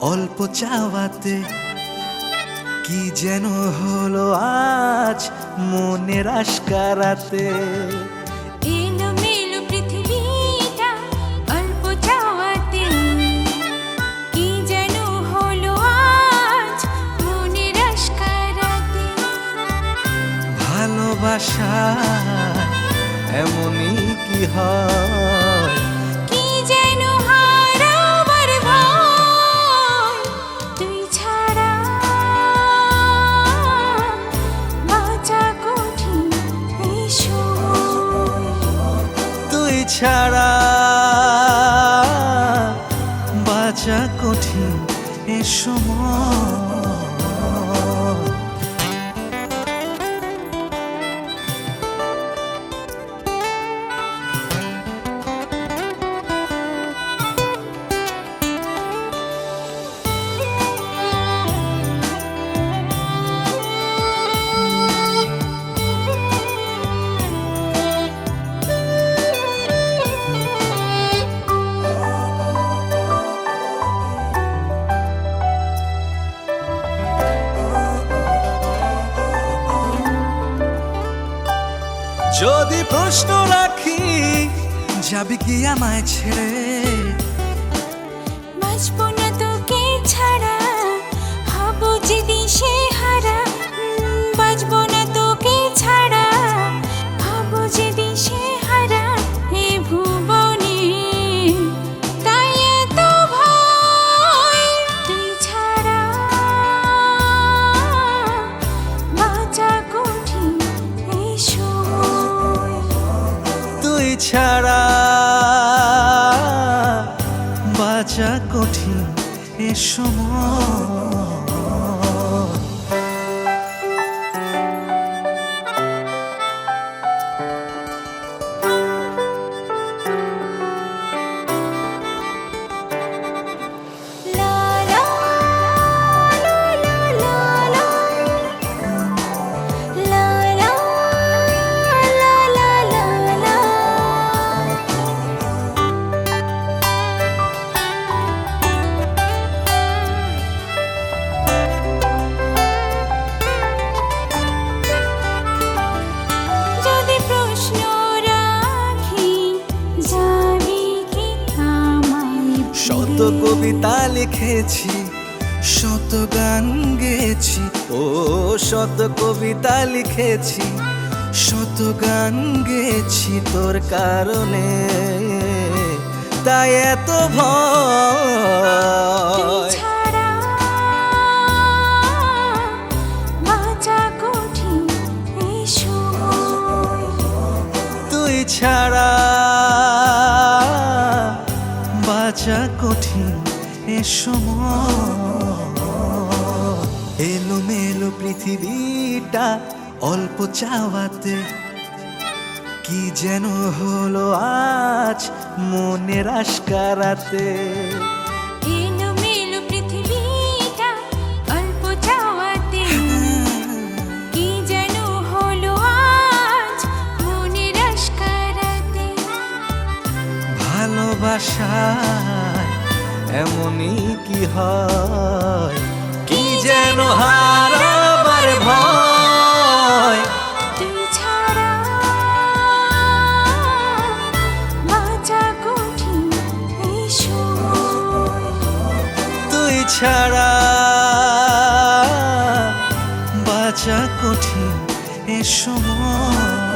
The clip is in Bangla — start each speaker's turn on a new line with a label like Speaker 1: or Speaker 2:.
Speaker 1: অল্প চাওয়াতে কি যেন হলো আজ মনের আশকারাতে?
Speaker 2: এলোমেলো পৃথিবীটা অল্প চাওয়াতে কি যেন হলো আজ মনের আশকারাতে?
Speaker 1: ভালোবাসা এমনই কি হয়? যদি প্রশ্ন রাখি যাবি কি আমায় ছেড়ে?
Speaker 2: ছাড়া বাঁচা কঠিন
Speaker 1: এ সময়। কবিতা লিখেছি, শত গান গেছি ও শত কবিতা লিখেছি, শত গান গেছি তোর কারণে। তাই এত ভয় এ সময়। এলোমেলো পৃথিবীটা অল্প চাওয়াতে। কি যেন হলো আজ মনের আশকারাতে।
Speaker 2: এলোমেলো
Speaker 1: এমনই কি হয়? কি যেন হারাবার ভয়?
Speaker 2: তুই ছাড়া বাঁচা কঠিন
Speaker 1: তুই ছাড়া বাঁচা কঠিন এ সময়।